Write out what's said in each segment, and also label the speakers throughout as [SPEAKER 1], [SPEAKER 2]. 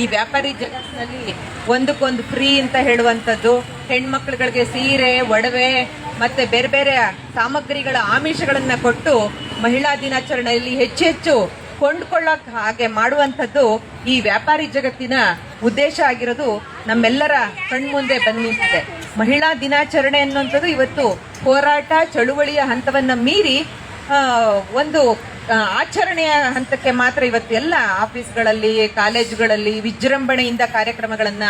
[SPEAKER 1] ಈ ವ್ಯಾಪಾರಿ ಜಗತ್ತಿನಲ್ಲಿ ಒಂದಕ್ಕೊಂದು ಫ್ರೀ ಅಂತ ಹೇಳುವಂಥದ್ದು, ಹೆಣ್ಮಕ್ಳುಗಳಿಗೆ ಸೀರೆ, ಒಡವೆ ಮತ್ತೆ ಬೇರೆ ಬೇರೆ ಸಾಮಗ್ರಿಗಳ ಆಮಿಷಗಳನ್ನ ಕೊಟ್ಟು ಮಹಿಳಾ ದಿನಾಚರಣೆಯಲ್ಲಿ ಹೆಚ್ಚು ಹೆಚ್ಚು ಕೊಂಡ್ಕೊಳ್ಳೋಕೆ ಹಾಗೆ ಮಾಡುವಂಥದ್ದು ಈ ವ್ಯಾಪಾರಿ ಜಗತ್ತಿನ ಉದ್ದೇಶ ಆಗಿರೋದು ನಮ್ಮೆಲ್ಲರ ಕಣ್ಮುಂದೆ ಬಂದು ನಿಂತಿದೆ. ಮಹಿಳಾ ದಿನಾಚರಣೆ ಅನ್ನುವಂಥದ್ದು ಇವತ್ತು ಹೋರಾಟ, ಚಳುವಳಿಯ ಹಂತವನ್ನು ಮೀರಿ ಒಂದು ಆಚರಣೆಯ ಹಂತಕ್ಕೆ ಮಾತ್ರ ಇವತ್ತು ಎಲ್ಲ ಆಫೀಸ್ಗಳಲ್ಲಿ, ಕಾಲೇಜುಗಳಲ್ಲಿ ವಿಜೃಂಭಣೆಯಿಂದ ಕಾರ್ಯಕ್ರಮಗಳನ್ನ,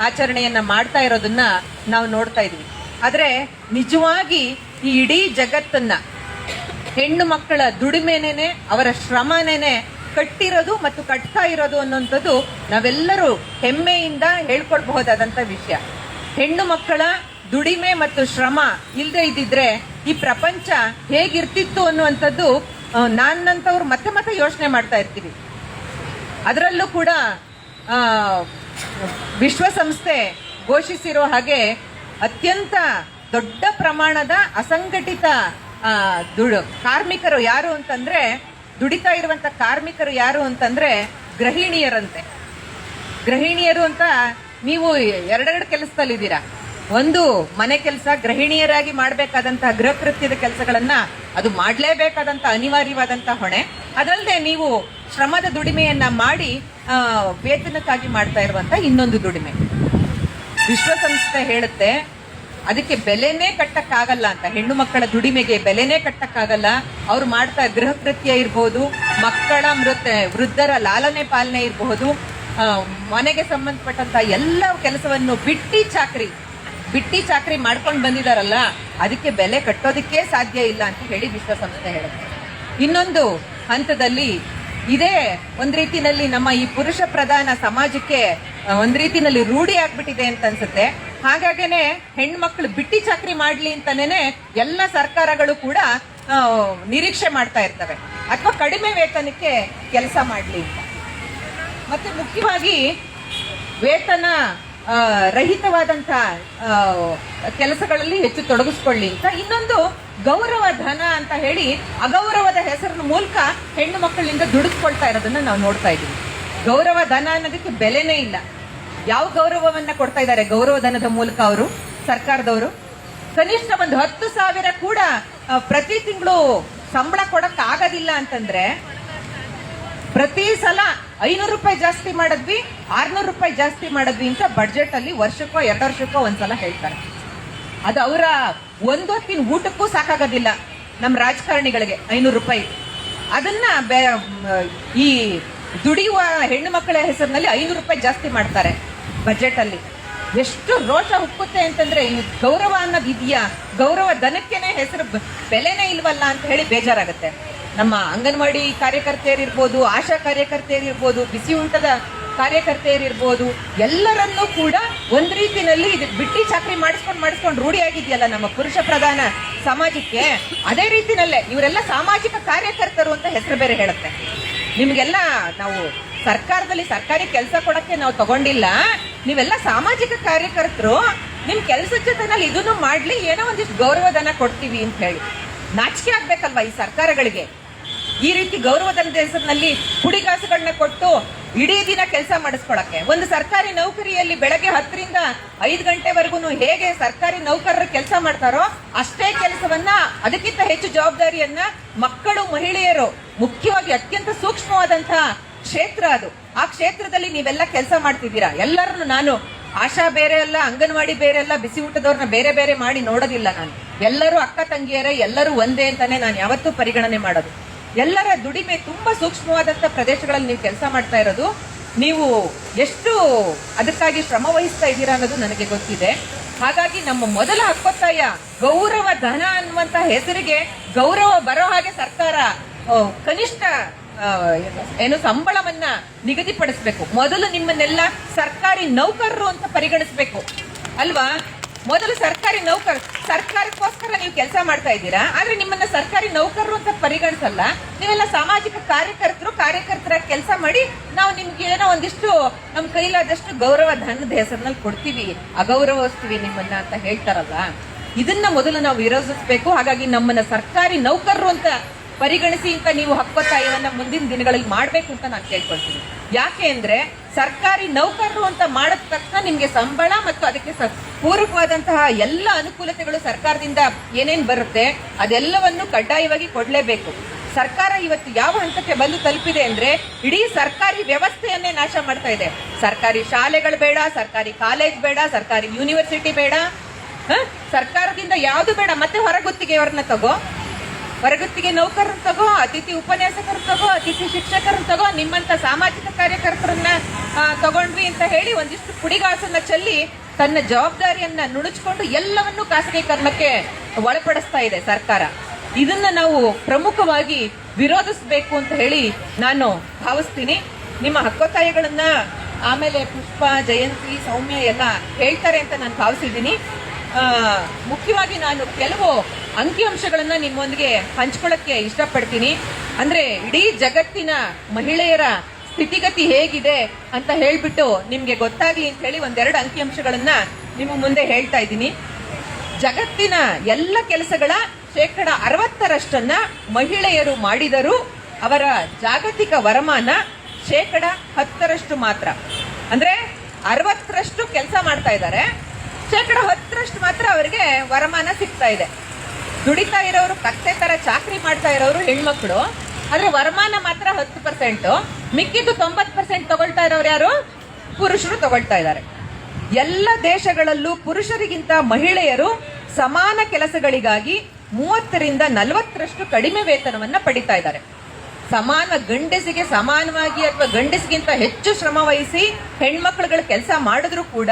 [SPEAKER 1] ಆಚರಣೆಯನ್ನ ಮಾಡ್ತಾ ಇರೋದನ್ನ ನಾವು ನೋಡ್ತಾ ಇದೀವಿ. ಆದ್ರೆ ನಿಜವಾಗಿ ಈ ಇಡೀ ಜಗತ್ತನ್ನ ಹೆಣ್ಣು ಮಕ್ಕಳ ದುಡಿಮೆನೇನೆ, ಅವರ ಶ್ರಮನೇನೆ ಕಟ್ಟಿರೋದು ಮತ್ತು ಕಟ್ತಾ ಇರೋದು ಅನ್ನುವಂಥದ್ದು ನಾವೆಲ್ಲರೂ ಹೆಮ್ಮೆಯಿಂದ ಹೇಳ್ಕೊಳ್ಬಹುದಾದಂತ ವಿಷಯ. ಹೆಣ್ಣು ಮಕ್ಕಳ ದುಡಿಮೆ ಮತ್ತು ಶ್ರಮ ಇಲ್ಲದೆ ಇದ್ದಿದ್ರೆ ಈ ಪ್ರಪಂಚ ಹೇಗಿರ್ತಿತ್ತು ಅನ್ನುವಂಥದ್ದು ನಾನಂತವ್ರು ಮತ್ತೆ ಮತ್ತೆ ಯೋಚನೆ ಮಾಡ್ತಾ ಇರ್ತೀವಿ. ಅದರಲ್ಲೂ ಕೂಡ ವಿಶ್ವಸಂಸ್ಥೆ ಘೋಷಿಸಿರೋ ಹಾಗೆ ಅತ್ಯಂತ ದೊಡ್ಡ ಪ್ರಮಾಣದ ಅಸಂಘಟಿತ ದುಡು, ಕಾರ್ಮಿಕರು ಯಾರು ಅಂತಂದ್ರೆ, ದುಡಿತಾ ಇರುವಂತ ಕಾರ್ಮಿಕರು ಯಾರು ಅಂತಂದ್ರೆ ಗೃಹಿಣಿಯರಂತೆ. ಗೃಹಿಣಿಯರು ಅಂತ ನೀವು ಎರಡೆರಡು ಕೆಲಸದಲ್ಲಿದ್ದೀರಾ? ಒಂದು ಮನೆ ಕೆಲಸ ಗೃಹಿಣಿಯರಾಗಿ ಮಾಡಬೇಕಾದಂತಹ ಗೃಹ ಕೃತ್ಯದ ಕೆಲಸಗಳನ್ನ ಅದು ಮಾಡಲೇಬೇಕಾದಂತ ಅನಿವಾರ್ಯವಾದಂತಹ ಹೊಣೆ. ಅದಲ್ಲದೆ ನೀವು ಶ್ರಮದ ದುಡಿಮೆಯನ್ನ ಮಾಡಿ ವೇತನಕ್ಕಾಗಿ ಮಾಡ್ತಾ ಇರುವಂತ ಇನ್ನೊಂದು ದುಡಿಮೆ. ವಿಶ್ವಸಂಸ್ಥೆ ಹೇಳುತ್ತೆ, ಅದಕ್ಕೆ ಬೆಲೆನೇ ಕಟ್ಟಕ್ಕಾಗಲ್ಲ ಅಂತ. ಹೆಣ್ಣು ಮಕ್ಕಳ ದುಡಿಮೆಗೆ ಬೆಲೆನೇ ಕಟ್ಟಕ್ಕಾಗಲ್ಲ. ಅವ್ರು ಮಾಡ್ತಾ ಗೃಹ ಕೃತ್ಯ ಇರ್ಬೋದು, ಮಕ್ಕಳ ಮೃತ, ವೃದ್ಧರ ಲಾಲನೆ ಪಾಲನೆ ಇರಬಹುದು. ಮನೆಗೆ ಸಂಬಂಧಪಟ್ಟಂತ ಎಲ್ಲ ಕೆಲಸವನ್ನು ಬಿಟ್ಟಿ ಚಾಕ್ರಿ. ಬಿಟ್ಟಿ ಚಾಕ್ರಿ ಮಾಡ್ಕೊಂಡು ಬಂದಿದಾರಲ್ಲ, ಅದಕ್ಕೆ ಬೆಲೆ ಕಟ್ಟೋದಕ್ಕೆ ಸಾಧ್ಯ ಇಲ್ಲ ಅಂತ ಹೇಳಿ ವಿಶ್ವಸಂಸ್ಥೆ ಹೇಳುತ್ತೆ. ಇನ್ನೊಂದು ಹಂತದಲ್ಲಿ ಇದೇ ಒಂದ್ ರೀತಿನಲ್ಲಿ ನಮ್ಮ ಈ ಪುರುಷ ಪ್ರಧಾನ ಸಮಾಜಕ್ಕೆ ಒಂದ್ ರೀತಿನಲ್ಲಿ ರೂಢಿ ಆಗ್ಬಿಟ್ಟಿದೆ ಅಂತ ಅನ್ಸುತ್ತೆ. ಹಾಗಾಗೇನೆ ಹೆಣ್ಮಕ್ಳು ಬಿಟ್ಟಿ ಚಾಕ್ರಿ ಮಾಡ್ಲಿ ಅಂತಾನೇನೆ ಎಲ್ಲ ಸರ್ಕಾರಗಳು ಕೂಡ ನಿರೀಕ್ಷೆ ಮಾಡ್ತಾ ಇರ್ತವೆ. ಅಥವಾ ಕಡಿಮೆ ವೇತನಕ್ಕೆ ಕೆಲಸ ಮಾಡ್ಲಿ ಅಂತ. ಮತ್ತೆ ಮುಖ್ಯವಾಗಿ ವೇತನ ರಹಿತವಾದಂತ ಕೆಲಸಗಳಲ್ಲಿ ಹೆಚ್ಚು ತೊಡಗಿಸ್ಕೊಳ್ಳಿ ಅಂತ. ಇನ್ನೊಂದು ಗೌರವ ಧನ ಅಂತ ಹೇಳಿ ಅಗೌರವದ ಹೆಸರಿನ ಮೂಲಕ ಹೆಣ್ಣು ಮಕ್ಕಳಿಂದ ದುಡಿಸ್ಕೊಳ್ತಾ ಇರೋದನ್ನ ನಾವು ನೋಡ್ತಾ ಇದ್ದೀವಿ. ಗೌರವ ಧನ ಅನ್ನೋದಕ್ಕೆ ಬೆಲೆನೇ ಇಲ್ಲ. ಯಾವ ಗೌರವವನ್ನ ಕೊಡ್ತಾ ಇದ್ದಾರೆ? ಗೌರವ ಧನದ ಮೂಲಕ ಅವರು, ಸರ್ಕಾರದವರು. ಕನಿಷ್ಠ ಒಂದು ಹತ್ತು ಸಾವಿರ ಕೂಡ ಪ್ರತಿ ತಿಂಗಳು ಸಂಬಳ ಕೊಡಕ್ ಆಗೋದಿಲ್ಲ ಅಂತಂದ್ರೆ ಪ್ರತಿ ಸಲ ಐನೂರು ರೂಪಾಯಿ ಜಾಸ್ತಿ ಮಾಡಿದ್ವಿ, ಆರ್ನೂರು ರೂಪಾಯಿ ಜಾಸ್ತಿ ಮಾಡಿದ್ವಿ ಅಂತ ಬಡ್ಜೆಟ್ ಅಲ್ಲಿ ವರ್ಷಕ್ಕೋ, ಎರಡು ವರ್ಷಕ್ಕೋ ಒಂದ್ಸಲ ಹೇಳ್ತಾರೆ. ಅದು ಅವರ ಒಂದು ಹೊತ್ತಿನ ಊಟಕ್ಕೂ ಸಾಕಾಗೋದಿಲ್ಲ ನಮ್ಮ ರಾಜಕಾರಣಿಗಳಿಗೆ, ಐನೂರು ರೂಪಾಯಿ. ಅದನ್ನ ಈ ದುಡಿಯುವ ಹೆಣ್ಣು ಮಕ್ಕಳ ಹೆಸರಿನಲ್ಲಿ ಐನೂರು ರೂಪಾಯಿ ಜಾಸ್ತಿ ಮಾಡ್ತಾರೆ ಬಜೆಟ್ ಅಲ್ಲಿ. ಎಷ್ಟು ರೋಷ ಹುಕ್ಕುತ್ತೆ ಅಂತಂದ್ರೆ ಈ ಗೌರವ ಅನ್ನೋದು ಇದೆಯಾ? ಗೌರವ ದನಕ್ಕೆನೆ ಹೆಸರು ಬೆಲೆನೇ ಇಲ್ವಲ್ಲ ಅಂತ ಹೇಳಿ ಬೇಜಾರಾಗುತ್ತೆ. ನಮ್ಮ ಅಂಗನವಾಡಿ ಕಾರ್ಯಕರ್ತೆಯರಿರ್ಬೋದು, ಆಶಾ ಕಾರ್ಯಕರ್ತೆಯರಿರ್ಬೋದು, ಬಿಸಿ ಊಟದ ಕಾರ್ಯಕರ್ತೆಯರಿರ್ಬೋದು, ಎಲ್ಲರನ್ನೂ ಕೂಡ ಒಂದ್ ರೀತಿನಲ್ಲಿ ಇದು ಬಿಟ್ಟಿ ಚಾಕ್ರಿ ಮಾಡಿಸ್ಕೊಂಡು ಮಾಡಿಸ್ಕೊಂಡು ರೂಢಿಯಾಗಿದೆಯಲ್ಲ ನಮ್ಮ ಪುರುಷ ಪ್ರಧಾನ ಸಮಾಜಕ್ಕೆ? ಅದೇ ರೀತಿನಲ್ಲೇ ಇವರೆಲ್ಲ ಸಾಮಾಜಿಕ ಕಾರ್ಯಕರ್ತರು ಅಂತ ಹೆಸರು ಬೇರೆ ಹೇಳುತ್ತೆ. ನಿಮಗೆಲ್ಲ ನಾವು ಸರ್ಕಾರದಲ್ಲಿ ಸರ್ಕಾರಿ ಕೆಲಸ ಕೊಡಕ್ಕೆ ನಾವು ತಗೊಂಡಿಲ್ಲ. ನೀವೆಲ್ಲ ಸಾಮಾಜಿಕ ಕಾರ್ಯಕರ್ತರು. ನಿಮ್ ಕೆಲಸದ ಜೊತೆನಲ್ಲಿ ಇದನ್ನು ಮಾಡ್ಲಿ ಏನೋ ಒಂದಿಷ್ಟು ಗೌರವಧನ ಕೊಡ್ತೀವಿ ಅಂತ ಹೇಳಿ. ನಾಚಿಕೆ ಆಗ್ಬೇಕಲ್ವಾ ಈ ಸರ್ಕಾರಗಳಿಗೆ? ಈ ರೀತಿ ಗೌರವದ ಹೆಸರಿನಲ್ಲಿ ಹುಡಿಗಾಸುಗಳನ್ನ ಕೊಟ್ಟು ಇಡೀ ದಿನ ಕೆಲಸ ಮಾಡಿಸ್ಕೊಳಕ್ಕೆ. ಒಂದು ಸರ್ಕಾರಿ ನೌಕರಿಯಲ್ಲಿ ಬೆಳಗ್ಗೆ ಹತ್ತರಿಂದ ಐದು ಗಂಟೆವರೆಗೂ ಹೇಗೆ ಸರ್ಕಾರಿ ನೌಕರರು ಕೆಲಸ ಮಾಡ್ತಾರೋ ಅಷ್ಟೇ ಕೆಲಸವನ್ನ, ಅದಕ್ಕಿಂತ ಹೆಚ್ಚು ಜವಾಬ್ದಾರಿಯನ್ನ ಮಕ್ಕಳು, ಮಹಿಳೆಯರು, ಮುಖ್ಯವಾಗಿ ಅತ್ಯಂತ ಸೂಕ್ಷ್ಮವಾದಂತಹ ಕ್ಷೇತ್ರ ಅದು. ಆ ಕ್ಷೇತ್ರದಲ್ಲಿ ನೀವೆಲ್ಲ ಕೆಲಸ ಮಾಡ್ತಿದ್ದೀರಾ? ಎಲ್ಲರನ್ನು ನಾನು ಆಶಾ ಬೇರೆ ಅಲ್ಲ, ಅಂಗನವಾಡಿ ಬೇರೆ ಅಲ್ಲ, ಬಿಸಿ ಊಟದವ್ರನ್ನ ಬೇರೆ ಬೇರೆ ಮಾಡಿ ನೋಡೋದಿಲ್ಲ ನಾನು. ಎಲ್ಲರೂ ಅಕ್ಕ, ತಂಗಿಯರೇ, ಎಲ್ಲರೂ ಒಂದೇ ಅಂತಾನೆ ನಾನು ಯಾವತ್ತೂ ಪರಿಗಣನೆ ಮಾಡೋದು. ಎಲ್ಲರ ದುಡಿಮೆ ತುಂಬಾ ಸೂಕ್ಷ್ಮವಾದಂತ ಪ್ರದೇಶಗಳಲ್ಲಿ ನೀವು ಕೆಲಸ ಮಾಡ್ತಾ ಇರೋದು, ನೀವು ಎಷ್ಟು ಅದಕ್ಕಾಗಿ ಶ್ರಮ ವಹಿಸ್ತಾ ಇದ್ದೀರಾ ಅನ್ನೋದು ನನಗೆ ಗೊತ್ತಿದೆ. ಹಾಗಾಗಿ ನಮ್ಮ ಮೊದಲ ಹಕ್ಕೊತ್ತಾಯ ಗೌರವ ಧನ ಅನ್ನುವಂತ ಹೆಸರಿಗೆ ಗೌರವ ಬರೋ ಹಾಗೆ ಸರ್ಕಾರ ಕನಿಷ್ಠ ಏನು ಸಂಬಳವನ್ನ ನಿಗದಿಪಡಿಸಬೇಕು. ಮೊದಲು ನಿಮ್ಮನ್ನೆಲ್ಲ ಸರ್ಕಾರಿ ನೌಕರರು ಅಂತ ಪರಿಗಣಿಸಬೇಕು. ಅಲ್ವಾ? ಮೊದಲು ಸರ್ಕಾರಿ ನೌಕರ, ಸರ್ಕಾರಕ್ಕೋಸ್ಕರ ನೀವು ಕೆಲಸ ಮಾಡ್ತಾ ಇದ್ದೀರಾ? ಆದ್ರೆ ನಿಮ್ಮನ್ನ ಸರ್ಕಾರಿ ನೌಕರರು ಅಂತ ಪರಿಗಣಿಸಲ್ಲ. ನೀವೆಲ್ಲ ಸಾಮಾಜಿಕ ಕಾರ್ಯಕರ್ತರು ಕಾರ್ಯಕರ್ತರ ಕೆಲಸ ಮಾಡಿ ನಾವು ನಿಮ್ಗೆ ಏನೋ ಒಂದಿಷ್ಟು ನಮ್ ಕೈಲಾದಷ್ಟು ಗೌರವ ಧನದ ಹೆಸರಿನಲ್ಲಿ ಕೊಡ್ತೀವಿ, ಅಗೌರವಿಸ್ತೀವಿ ನಿಮ್ಮನ್ನ ಅಂತ ಹೇಳ್ತಾರಲ್ಲ. ಇದನ್ನ ಮೊದಲು ನಾವು ವಿರೋಧಿಸಬೇಕು. ಹಾಗಾಗಿ ನಮ್ಮನ್ನ ಸರ್ಕಾರಿ ನೌಕರರು ಅಂತ ಪರಿಗಣಿಸಿ ಅಂತ ನೀವು ಹಕ್ಕೊತ್ತಾಯವನ್ನ ಮುಂದಿನ ದಿನಗಳಲ್ಲಿ ಮಾಡ್ಬೇಕು ಅಂತ ನಾನು ಕೇಳ್ಕೊಳ್ತೀನಿ. ಯಾಕೆ ಅಂದ್ರೆ ಸರ್ಕಾರಿ ನೌಕರರು ಅಂತ ಮಾಡಿದ ತಕ್ಷಣ ನಿಮಗೆ ಸಂಬಳ ಮತ್ತು ಅದಕ್ಕೆ ಪೂರಕವಾದಂತಹ ಎಲ್ಲ ಅನುಕೂಲತೆಗಳು ಸರ್ಕಾರದಿಂದ ಏನೇನು ಬರುತ್ತೆ, ಅದೆಲ್ಲವನ್ನು ಕಡ್ಡಾಯವಾಗಿ ಕೊಡಲೇಬೇಕು. ಸರ್ಕಾರ ಇವತ್ತು ಯಾವ ಹಂತಕ್ಕೆ ಬಂದು ತಲುಪಿದೆ ಅಂದ್ರೆ, ಇಡೀ ಸರ್ಕಾರಿ ವ್ಯವಸ್ಥೆಯನ್ನೇ ನಾಶ ಮಾಡ್ತಾ ಇದೆ. ಸರ್ಕಾರಿ ಶಾಲೆಗಳು ಬೇಡ, ಸರ್ಕಾರಿ ಕಾಲೇಜ್ ಬೇಡ, ಸರ್ಕಾರಿ ಯೂನಿವರ್ಸಿಟಿ ಬೇಡ? ಸರ್ಕಾರದಿಂದ ಯಾವುದು ಬೇಡ, ಮತ್ತೆ ಹೊರಗುತ್ತಿಗೆಯವ್ರನ್ನ ತಗೋ. ಹೊರಗುತ್ತಿಗೆ ನೌಕರರು ತಗೋ, ಅತಿಥಿ ಉಪನ್ಯಾಸಕರು ತಗೋ, ಅತಿಥಿ ಶಿಕ್ಷಕರು ತಗೋ, ನಿಮ್ಮಂತ ಸಾಮಾಜಿಕ ಕಾರ್ಯಕರ್ತರನ್ನ ತಗೊಂಡ್ವಿ ಅಂತ ಹೇಳಿ ಒಂದಿಷ್ಟು ಪುಡಿಗಾಸನ್ನ ಚೆಲ್ಲಿ ತನ್ನ ಜವಾಬ್ದಾರಿಯನ್ನ ನುಣುಚ್ಕೊಂಡು ಎಲ್ಲವನ್ನೂ ಖಾಸಗೀಕರಣಕ್ಕೆ ಒಳಪಡಿಸ್ತಾ ಇದೆ ಸರ್ಕಾರ. ಇದನ್ನ ನಾವು ಪ್ರಮುಖವಾಗಿ ವಿರೋಧಿಸಬೇಕು ಅಂತ ಹೇಳಿ ನಾನು ಭಾವಿಸ್ತೀನಿ. ನಿಮ್ಮ ಹಕ್ಕೊತ್ತಾಯಗಳನ್ನ ಆಮೇಲೆ ಪುಷ್ಪ, ಜಯಂತಿ, ಸೌಮ್ಯ ಎಲ್ಲ ಹೇಳ್ತಾರೆ ಅಂತ ನಾನು ಭಾವಿಸಿದ್ದೀನಿ. ಮುಖ್ಯವಾಗಿ ನಾನು ಕೆಲವು ಅಂಕಿಅಂಶಗಳನ್ನ ನಿಮ್ಮೊಂದಿಗೆ ಹಂಚ್ಕೊಳ್ಳೋಕ್ಕೆ ಇಷ್ಟಪಡ್ತೀನಿ. ಅಂದ್ರೆ ಇಡೀ ಜಗತ್ತಿನ ಮಹಿಳೆಯರ ಸ್ಥಿತಿಗತಿ ಹೇಗಿದೆ ಅಂತ ಹೇಳಿಬಿಟ್ಟು ನಿಮಗೆ ಗೊತ್ತಾಗ್ಲಿ ಅಂತ ಹೇಳಿ ಒಂದೆರಡು ಅಂಕಿಅಂಶಗಳನ್ನ ನಿಮ್ಮ ಮುಂದೆ ಹೇಳ್ತಾ ಇದ್ದೀನಿ. ಜಗತ್ತಿನ ಎಲ್ಲ ಕೆಲಸಗಳ ಶೇಕಡ ಅರವತ್ತರಷ್ಟನ್ನ ಮಹಿಳೆಯರು ಮಾಡಿದರೂ ಅವರ ಜಾಗತಿಕ ವರಮಾನ ಶೇಕಡ ಹತ್ತರಷ್ಟು ಮಾತ್ರ. ಅಂದ್ರೆ ಅರವತ್ತರಷ್ಟು ಕೆಲಸ ಮಾಡ್ತಾ ಇದ್ದಾರೆ. ಶೇಕಡ ಹತ್ತರಷ್ಟು ಮಾತ್ರ ಅವರಿಗೆ ವರಮಾನ ಸಿಗ್ತಾ ಇದೆ. ದುಡಿತಾ ಇರೋರು, ಕತ್ತೆ ಥರ ಚಾಕ್ರಿ ಮಾಡ್ತಾ ಇರೋರು ಹೆಣ್ಮಕ್ಳು. ಆದರೆ ವರಮಾನ ಮಾತ್ರ ಹತ್ತು ಪರ್ಸೆಂಟು ಮಿಕ್ಕಿದ್ದು ತೊಂಬತ್ತು ಪರ್ಸೆಂಟ್ ತಗೊಳ್ತಾ ಇರೋರು ಯಾರು? ಪುರುಷರು ತಗೊಳ್ತಾ ಇದ್ದಾರೆ. ಎಲ್ಲ ದೇಶಗಳಲ್ಲೂ ಪುರುಷರಿಗಿಂತ ಮಹಿಳೆಯರು ಸಮಾನ ಕೆಲಸಗಳಿಗಾಗಿ ಮೂವತ್ತರಿಂದ ನಲವತ್ತರಷ್ಟು ಕಡಿಮೆ ವೇತನವನ್ನ ಪಡಿತಾ ಇದ್ದಾರೆ. ಸಮಾನ ಗಂಡಸಿಗೆ ಸಮಾನವಾಗಿ ಅಥವಾ ಗಂಡಸಿಗಿಂತ ಹೆಚ್ಚು ಶ್ರಮ ವಹಿಸಿ ಹೆಣ್ಮಕ್ಳುಗಳ ಕೆಲಸ ಮಾಡಿದ್ರು ಕೂಡ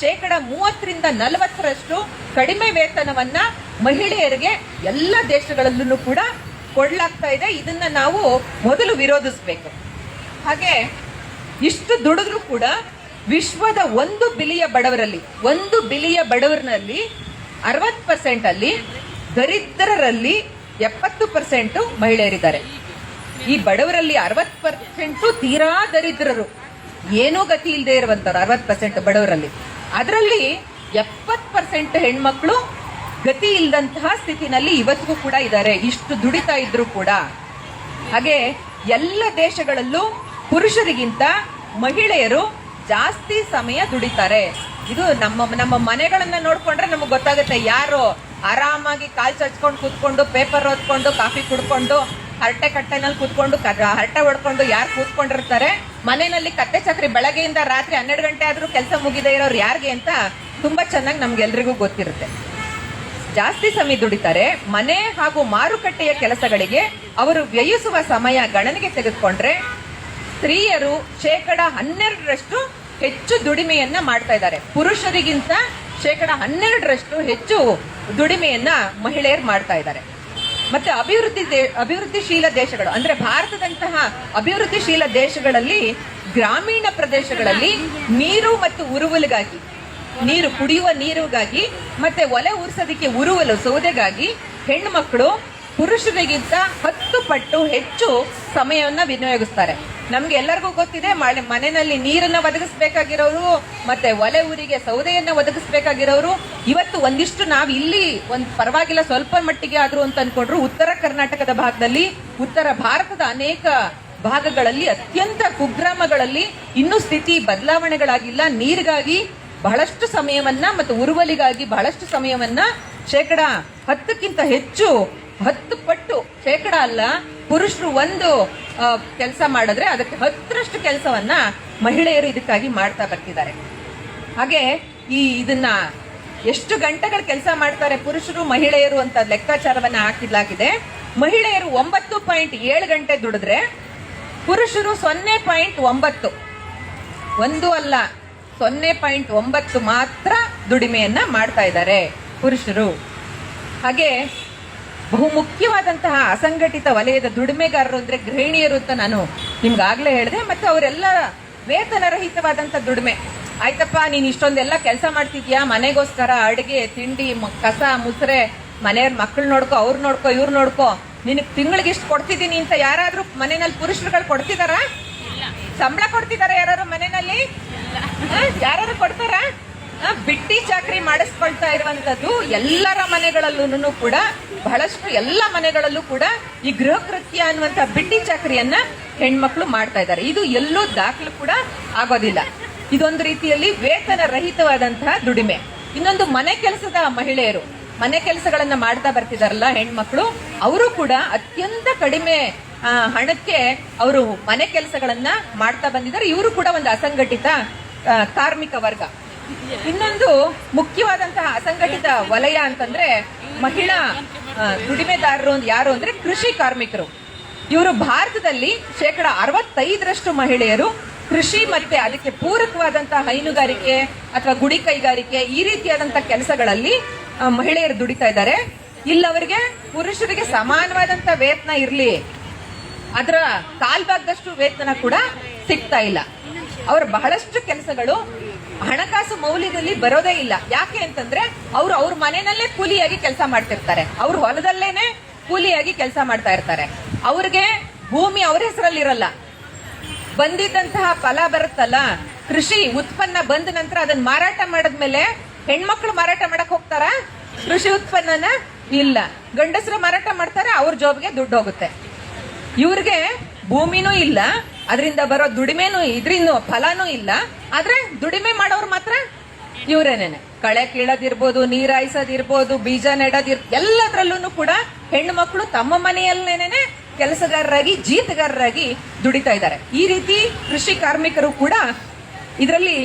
[SPEAKER 1] ಶೇಕಡ ಮೂವತ್ತರಿಂದ ನಲವತ್ತರಷ್ಟು ಕಡಿಮೆ ವೇತನವನ್ನ ಮಹಿಳೆಯರಿಗೆ ಎಲ್ಲ ದೇಶಗಳಲ್ಲೂ ಕೂಡ ಕೊಡ್ಲಾಗ್ತಾ ಇದೆ. ಇದನ್ನ ನಾವು ಮೊದಲು ವಿರೋಧಿಸಬೇಕು. ಹಾಗೆ ಇಷ್ಟು ದುಡಿದ್ರು ಕೂಡ ವಿಶ್ವದ ಒಂದು ಬಿಲಿಯ ಬಡವರಲ್ಲಿ, ಒಂದು ಬಿಲಿಯ ಬಡವರಲ್ಲಿ ಅರವತ್ ಪರ್ಸೆಂಟ್ ಅಲ್ಲಿ ದರಿದ್ರರಲ್ಲಿ ಎಪ್ಪತ್ತು ಪರ್ಸೆಂಟ್ ಮಹಿಳೆಯರಿದ್ದಾರೆ. ಈ ಬಡವರಲ್ಲಿ ಅರವತ್ ಪರ್ಸೆಂಟ್ ತೀರಾ ದರಿದ್ರರು. ಏನೂ ಗತಿ ಇಲ್ಲದೆ ಇರುವಂತವ್ರು ಅರವತ್ ಪರ್ಸೆಂಟ್ ಬಡವರಲ್ಲಿ. ಅದರಲ್ಲಿ ಎಪ್ಪತ್ ಪರ್ಸೆಂಟ್ ಹೆಣ್ಮಕ್ಳು ಗತಿ ಇಲ್ಲದಂತಹ ಸ್ಥಿತಿನಲ್ಲಿ ಇವತ್ತಿಗೂ ಕೂಡ ಇದ್ದಾರೆ. ಇಷ್ಟು ದುಡಿತಾ ಇದ್ರು ಕೂಡ. ಹಾಗೆ ಎಲ್ಲ ದೇಶಗಳಲ್ಲೂ ಪುರುಷರಿಗಿಂತ ಮಹಿಳೆಯರು ಜಾಸ್ತಿ ಸಮಯ ದುಡಿತಾರೆ. ಇದು ನಮ್ಮ ನಮ್ಮ ಮನೆಗಳನ್ನ ನೋಡ್ಕೊಂಡ್ರೆ ನಮಗೆ ಗೊತ್ತಾಗುತ್ತೆ ಯಾರು ಆರಾಮಾಗಿ ಕಾಲ್ ಚಚ್ಕೊಂಡು ಕೂತ್ಕೊಂಡು, ಪೇಪರ್ ಓದ್ಕೊಂಡು, ಕಾಫಿ ಕುಡ್ಕೊಂಡು, ಹರಟೆ ಕಟ್ಟೆನಲ್ಲಿ ಕೂತ್ಕೊಂಡು ಹರಟೆ ಹೊಡ್ಕೊಂಡು ಯಾರು ಕೂತ್ಕೊಂಡಿರ್ತಾರೆ. ಮನೆಯಲ್ಲಿ ಕತ್ತೆ ಚಕ್ರಿ ಬೆಳಗ್ಗೆಯಿಂದ ರಾತ್ರಿ ಹನ್ನೆರಡು ಗಂಟೆ ಆದ್ರೂ ಕೆಲಸ ಮುಗಿದೇ ಇರೋರು ಯಾರಿಗೆ ಅಂತ ತುಂಬಾ ಚೆನ್ನಾಗಿ ನಮ್ಗೆಲ್ರಿಗೂ ಗೊತ್ತಿರುತ್ತೆ. ಜಾಸ್ತಿ ಸಮಯ ದುಡಿತಾರೆ, ಮನೆ ಹಾಗೂ ಮಾರುಕಟ್ಟೆಯ ಕೆಲಸಗಳಿಗೆ ಅವರು ವ್ಯಯಿಸುವ ಸಮಯ ಗಣನೆಗೆ ತೆಗೆದುಕೊಂಡ್ರೆ ಸ್ತ್ರೀಯರು ಶೇಕಡ ಹನ್ನೆರಡರಷ್ಟು ಹೆಚ್ಚು ದುಡಿಮೆಯನ್ನ ಮಾಡ್ತಾ ಇದ್ದಾರೆ. ಪುರುಷರಿಗಿಂತ ಶೇಕಡ ಹನ್ನೆರಡರಷ್ಟು ಹೆಚ್ಚು ದುಡಿಮೆಯನ್ನ ಮಹಿಳೆಯರು ಮಾಡ್ತಾ ಇದ್ದಾರೆ. ಮತ್ತೆ ಅಭಿವೃದ್ಧಿ ಅಭಿವೃದ್ಧಿಶೀಲ ದೇಶಗಳು, ಅಂದ್ರೆ ಭಾರತದಂತಹ ಅಭಿವೃದ್ಧಿಶೀಲ ದೇಶಗಳಲ್ಲಿ, ಗ್ರಾಮೀಣ ಪ್ರದೇಶಗಳಲ್ಲಿ ನೀರು ಮತ್ತು ಉರುವಲಿಗಾಗಿ ನೀರು ಕುಡಿಯುವ ನೀರಿಗಾಗಿ ಮತ್ತೆ ಒಲೆ ಉರ್ಸೋದಕ್ಕೆ ಉರುವಲು ಸೌದೆಗಾಗಿ ಹೆಣ್ಣು ಮಕ್ಕಳು ಪುರುಷರಿಗಿಂತ ಹತ್ತು ಪಟ್ಟು ಹೆಚ್ಚು ಸಮಯವನ್ನ ವಿನಿಯೋಗಿಸ್ತಾರೆ. ನಮ್ಗೆ ಎಲ್ಲರಿಗೂ ಗೊತ್ತಿದೆ ಮನೆ- ಮನೆಯಲ್ಲಿ ನೀರನ್ನ ಒದಗಿಸ್ಬೇಕಾಗಿರೋರು ಮತ್ತೆ ಒಲೆ ಊರಿಗೆ ಸೌದೆಯನ್ನ ಒದಗಿಸ್ಬೇಕಾಗಿರೋರು ಇವತ್ತು ಒಂದಿಷ್ಟು ನಾವು ಇಲ್ಲಿ ಒಂದ್ ಪರವಾಗಿಲ್ಲ ಸ್ವಲ್ಪ ಮಟ್ಟಿಗೆ ಆದ್ರೂ ಅಂತ ಅನ್ಕೊಂಡ್ರು ಉತ್ತರ ಕರ್ನಾಟಕದ ಭಾಗದಲ್ಲಿ, ಉತ್ತರ ಭಾರತದ ಅನೇಕ ಭಾಗಗಳಲ್ಲಿ ಅತ್ಯಂತ ಕುಗ್ರಾಮಗಳಲ್ಲಿ ಇನ್ನೂ ಸ್ಥಿತಿ ಬದಲಾವಣೆಗಳಾಗಿಲ್ಲ. ನೀರಿಗಾಗಿ ಬಹಳಷ್ಟು ಸಮಯವನ್ನ ಮತ್ತು ಉರುವಲಿಗಾಗಿ ಬಹಳಷ್ಟು ಸಮಯವನ್ನ ಶೇಕಡ ಹತ್ತಕ್ಕಿಂತ ಹೆಚ್ಚು, ಹತ್ತು ಪಟ್ಟು ಶೇಕಡ ಅಲ್ಲ, ಪುರುಷರು ಒಂದು ಕೆಲಸ ಮಾಡಿದ್ರೆ ಅದಕ್ಕೆ ಹತ್ತರಷ್ಟು ಕೆಲಸವನ್ನ ಮಹಿಳೆಯರು ಇದಕ್ಕಾಗಿ ಮಾಡ್ತಾ ಬರ್ತಿದ್ದಾರೆ. ಹಾಗೆ ಈ ಇದನ್ನ ಎಷ್ಟು ಗಂಟೆಗಳ ಕೆಲಸ ಮಾಡ್ತಾರೆ ಪುರುಷರು ಮಹಿಳೆಯರು ಅಂತ ಲೆಕ್ಕಾಚಾರವನ್ನ ಹಾಕಿದ್ಲಾಗಿದೆ. ಮಹಿಳೆಯರು ಒಂಬತ್ತು ಪಾಯಿಂಟ್ ಏಳು ಗಂಟೆ ದುಡಿದ್ರೆ ಪುರುಷರು ಸೊನ್ನೆ ಪಾಯಿಂಟ್ ಒಂಬತ್ತು. ಒಂದು ಅಲ್ಲ ಸೊನ್ನೆ ಪಾಯಿಂಟ್ ಒಂಬತ್ತು ಮಾತ್ರ ದುಡಿಮೆಯನ್ನ ಮಾಡ್ತಾ ಇದ್ದಾರೆ ಪುರುಷರು. ಹಾಗೆ ಬಹುಮುಖ್ಯವಾದಂತಹ ಅಸಂಘಟಿತ ವಲಯದ ದುಡಿಮೆಗಾರರು ಅಂದ್ರೆ ಗೃಹಿಣಿಯರು ಅಂತ ನಾನು ನಿಮ್ಗಾಗ್ಲೇ ಹೇಳಿದೆ ಮತ್ತೆ ಅವರೆಲ್ಲ ವೇತನ ರಹಿತವಾದಂತ ದುಡಿಮೆ. ಆಯ್ತಪ್ಪ ನೀನ್ ಇಷ್ಟೊಂದೆಲ್ಲ ಕೆಲಸ ಮಾಡ್ತಿದ್ಯಾ? ಮನೆಗೋಸ್ಕರ ಅಡುಗೆ ತಿಂಡಿ ಕಸ ಮುಸ್ರೆ ಮನೆಯವ್ರ ಮಕ್ಕಳು ನೋಡ್ಕೊ ಅವ್ರು ನೋಡ್ಕೊ ಇವ್ರು ನೋಡ್ಕೊ. ನಿನಗೆ ತಿಂಗಳಿಗೆ ಇಷ್ಟು ಕೊಡ್ತಿದ್ದೀನಿ ಅಂತ ಯಾರಾದ್ರೂ ಮನೆಯಲ್ಲಿ ಪುರುಷರುಗಳು ಕೊಡ್ತಿದಾರ? ಸಂಬಳ ಕೊಡ್ತಿದಾರ ಯಾರು ಮನೆಯಲ್ಲಿ ಯಾರು ಕೊಡ್ತಾರ? ಬಿಟ್ಟಿ ಚಾಕ್ರಿ ಮಾಡಿಸ್ಕೊಳ್ತಾ ಇರುವಂತದ್ದು ಎಲ್ಲರ ಮನೆಗಳಲ್ಲೂ ಕೂಡ, ಬಹಳಷ್ಟು ಎಲ್ಲ ಮನೆಗಳಲ್ಲೂ ಕೂಡ ಈ ಗೃಹ ಕೃತ್ಯ ಅನ್ನುವಂತ ಬಿಟ್ಟಿ ಚಾಕ್ರಿಯನ್ನ ಹೆಣ್ಮಕ್ಳು ಮಾಡ್ತಾ ಇದ್ದಾರೆ. ಇದು ಎಲ್ಲೂ ದಾಖಲು ಕೂಡ ಆಗೋದಿಲ್ಲ. ಇದೊಂದು ರೀತಿಯಲ್ಲಿ ವೇತನ ರಹಿತವಾದಂತಹ ದುಡಿಮೆ. ಇನ್ನೊಂದು ಮನೆ ಕೆಲಸದ ಮಹಿಳೆಯರು, ಮನೆ ಕೆಲಸಗಳನ್ನ ಮಾಡ್ತಾ ಬರ್ತಿದಾರಲ್ಲ ಹೆಣ್ಮಕ್ಳು, ಅವರು ಕೂಡ ಅತ್ಯಂತ ಕಡಿಮೆ ಹಣಕ್ಕೆ ಅವರು ಮನೆ ಕೆಲಸಗಳನ್ನ ಮಾಡ್ತಾ ಬಂದಿದ್ದಾರೆ. ಇವರು ಕೂಡ ಒಂದು ಅಸಂಘಟಿತ ಕಾರ್ಮಿಕ ವರ್ಗ. ಇನ್ನೊಂದು ಮುಖ್ಯವಾದಂತಹ ಅಸಂಘಟಿತ ವಲಯ ಅಂತಂದ್ರೆ ಮಹಿಳಾ ದುಡಿಮೆದಾರರು ಯಾರು ಅಂದ್ರೆ ಕೃಷಿ ಕಾರ್ಮಿಕರು. ಇವರು ಭಾರತದಲ್ಲಿ ಶೇಕಡ ಅರವತ್ತೈದರಷ್ಟು ಮಹಿಳೆಯರು ಕೃಷಿ ಮತ್ತೆ ಅದಕ್ಕೆ ಪೂರಕವಾದಂತಹ ಹೈನುಗಾರಿಕೆ ಅಥವಾ ಗುಡಿ ಕೈಗಾರಿಕೆ ಈ ರೀತಿಯಾದಂತಹ ಕೆಲಸಗಳಲ್ಲಿ ಮಹಿಳೆಯರು ದುಡಿತಾ ಇದ್ದಾರೆ. ಇಲ್ಲವರಿಗೆ ಪುರುಷರಿಗೆ ಸಮಾನವಾದಂತ ವೇತನ ಇರಲಿ. ಅದರ ಕಾಲ್ಭಾಗದಷ್ಟು ವೇತನ ಕೂಡ ಸಿಗ್ತಾ ಇಲ್ಲ. ಅವ್ರ ಬಹಳಷ್ಟು ಕೆಲಸಗಳು ಹಣಕಾಸು ಮೌಲ್ಯದಲ್ಲಿ ಬರೋದೇ ಇಲ್ಲ. ಯಾಕೆ ಅಂತಂದ್ರೆ ಅವರು ಅವ್ರ ಮನೆಯಲ್ಲೇ ಕೂಲಿಯಾಗಿ ಕೆಲಸ ಮಾಡ್ತಿರ್ತಾರೆ. ಅವ್ರ ಹೊಲದಲ್ಲೇನೆ ಕೂಲಿಯಾಗಿ ಕೆಲಸ ಮಾಡ್ತಾ ಇರ್ತಾರೆ. ಅವ್ರಿಗೆ ಭೂಮಿ ಅವ್ರ ಹೆಸರಲ್ಲಿ ಇರಲ್ಲ ಬಂದಿದ್ದಂತಹ ಫಲ ಬರುತ್ತಲ್ಲ, ಕೃಷಿ ಉತ್ಪನ್ನ ಬಂದ ನಂತರ ಅದನ್ನ ಮಾರಾಟ ಮಾಡಿದ್ಮೇಲೆ ಹೆಣ್ಮಕ್ಳು ಮಾರಾಟ ಮಾಡಕ್ ಹೋಗ್ತಾರ? ಕೃಷಿ ಉತ್ಪನ್ನನ? ಇಲ್ಲ. ಗಂಡಸರು ಮಾರಾಟ ಮಾಡ್ತಾರೆ, ಅವ್ರ ಜಾಬ್ಗೆ ದುಡ್ಡು ಹೋಗುತ್ತೆ. ಇವ್ರಿಗೆ ಭೂಮಿನೂ ಇಲ್ಲ ಅದರಿಂದ ಬರೋ ದುಡಿಮೆನೂ ಇದ್ರಿಂದ ಫಲಾನೂ ಇಲ್ಲ. ಆದ್ರೆ ದುಡಿಮೆ ಮಾಡೋರು ಮಾತ್ರ ಇವರೇನೇನೆ. ಕಳೆ ಕೀಳೋದಿರ್ಬೋದು, ನೀರಾಯಿಸೋದಿರ್ಬೋದು, ಬೀಜ ನೆಡೋದಿರ್ ಎಲ್ಲದರಲ್ಲೂ ಕೂಡ ಹೆಣ್ಣು ಮಕ್ಕಳು ತಮ್ಮ ಮನೆಯಲ್ಲೇನೆ ಕೆಲಸಗಾರರಾಗಿ, ಜೀತಗಾರರಾಗಿ ದುಡಿತಾ ಇದ್ದಾರೆ. ಈ ರೀತಿ ಕೃಷಿ ಕಾರ್ಮಿಕರು ಕೂಡ ಇದರಲ್ಲಿ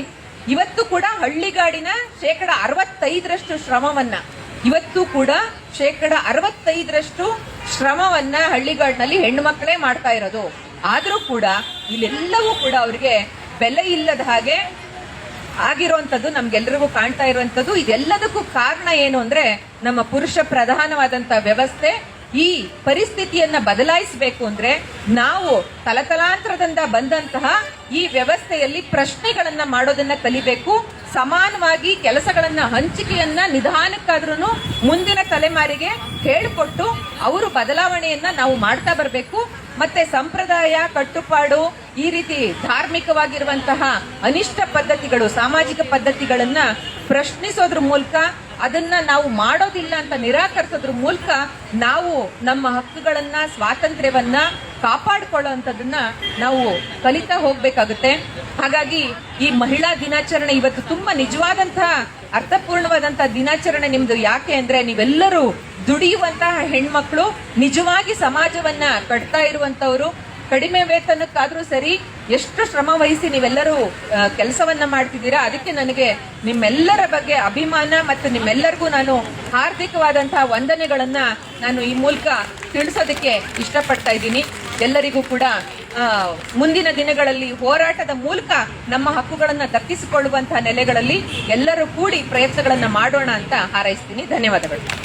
[SPEAKER 1] ಇವತ್ತು ಕೂಡ ಹಳ್ಳಿಗಾಡಿನ ಶೇಕಡ ಅರವತ್ತೈದರಷ್ಟು ಶ್ರಮವನ್ನ, ಇವತ್ತು ಕೂಡ ಶೇಕಡ ಅರವತ್ತೈದರಷ್ಟು ಶ್ರಮವನ್ನ ಹಳ್ಳಿಗಾಡಿನಲ್ಲಿ ಹೆಣ್ಣು ಮಕ್ಕಳೇ ಮಾಡ್ತಾ ಇರೋದು. ಆದ್ರೂ ಕೂಡ ಇಲ್ಲೆಲ್ಲವೂ ಕೂಡ ಅವರಿಗೆ ಬೆಲೆ ಇಲ್ಲದ ಹಾಗೆ ಆಗಿರುವಂಥದ್ದು ನಮ್ಗೆಲ್ರಿಗೂ ಕಾಣ್ತಾ ಇರುವಂಥದ್ದು ಇದೆಲ್ಲದಕ್ಕೂ ಕಾರಣ ಏನು ಅಂದ್ರೆ ನಮ್ಮ ಪುರುಷ ಪ್ರಧಾನವಾದಂಥ ವ್ಯವಸ್ಥೆ ಈ ಪರಿಸ್ಥಿತಿಯನ್ನ ಬದಲಾಯಿಸಬೇಕು ಅಂದ್ರೆ ನಾವು ತಲತಲಾಂತರದಿಂದ ಬಂದಂತಹ ಈ ವ್ಯವಸ್ಥೆಯಲ್ಲಿ ಪ್ರಶ್ನೆಗಳನ್ನ ಮಾಡೋದನ್ನ ಕಲಿಬೇಕು. ಸಮಾನವಾಗಿ ಕೆಲಸಗಳನ್ನ, ಹಂಚಿಕೆಯನ್ನ ನಿಧಾನಕ್ಕಾದ್ರೂ ಮುಂದಿನ ತಲೆಮಾರಿಗೆ ಹೇಳಿಕೊಟ್ಟು ಅವರು ಬದಲಾವಣೆಯನ್ನ ನಾವು ಮಾಡ್ತಾ ಬರಬೇಕು. ಮತ್ತೆ ಸಂಪ್ರದಾಯ, ಕಟ್ಟುಪಾಡು, ಈ ರೀತಿ ಧಾರ್ಮಿಕವಾಗಿರುವಂತಹ ಅನಿಷ್ಟ ಪದ್ಧತಿಗಳು, ಸಾಮಾಜಿಕ ಪದ್ಧತಿಗಳನ್ನ ಪ್ರಶ್ನಿಸೋದ್ರ ಮೂಲಕ, ಅದನ್ನ ನಾವು ಮಾಡೋದಿಲ್ಲ ಅಂತ ನಿರಾಕರಿಸೋದ್ರ ಮೂಲಕ ನಾವು ನಮ್ಮ ಹಕ್ಕುಗಳನ್ನ, ಸ್ವಾತಂತ್ರ್ಯವನ್ನ ಕಾಪಾಡಿಕೊಳ್ಳುವಂಥದ್ದನ್ನ ನಾವು ಕಲಿತಾ ಹೋಗ್ಬೇಕಾಗುತ್ತೆ. ಹಾಗಾಗಿ ಈ ಮಹಿಳಾ ದಿನಾಚರಣೆ ಇವತ್ತು ತುಂಬಾ ನಿಜವಾದಂತಹ ಅರ್ಥಪೂರ್ಣವಾದಂತಹ ದಿನಾಚರಣೆ ನಿಮ್ದು ಯಾಕೆ ಅಂದ್ರೆ ನೀವೆಲ್ಲರೂ ದುಡಿಯುವಂತಹ ಹೆಣ್ಮಕ್ಳು, ನಿಜವಾಗಿ ಸಮಾಜವನ್ನ ಕಟ್ತಾ ಇರುವಂತವ್ರು ಕಡಿಮೆ ವೇತನಕ್ಕಾದ್ರೂ ಸರಿ ಎಷ್ಟು ಶ್ರಮ ವಹಿಸಿ ನೀವೆಲ್ಲರೂ ಕೆಲಸವನ್ನ ಮಾಡ್ತಿದ್ದೀರಾ? ಅದಕ್ಕೆ ನನಗೆ ನಿಮ್ಮೆಲ್ಲರ ಬಗ್ಗೆ ಅಭಿಮಾನ ಮತ್ತು ನಿಮ್ಮೆಲ್ಲರಿಗೂ ನಾನು ಹಾರ್ದಿಕವಾದಂತಹ ವಂದನೆಗಳನ್ನ ನಾನು ಈ ಮೂಲಕ ತಿಳಿಸೋದಕ್ಕೆ ಇಷ್ಟಪಡ್ತಾ ಇದ್ದೀನಿ. ಎಲ್ಲರಿಗೂ ಕೂಡ ಮುಂದಿನ ದಿನಗಳಲ್ಲಿ ಹೋರಾಟದ ಮೂಲಕ ನಮ್ಮ ಹಕ್ಕುಗಳನ್ನು ದಕ್ಕಿಸಿಕೊಳ್ಳುವಂತಹ ನೆಲೆಗಳಲ್ಲಿ ಎಲ್ಲರೂ ಕೂಡಿ ಪ್ರಯತ್ನಗಳನ್ನು ಮಾಡೋಣ ಅಂತ ಹಾರೈಸ್ತೀನಿ. ಧನ್ಯವಾದಗಳು.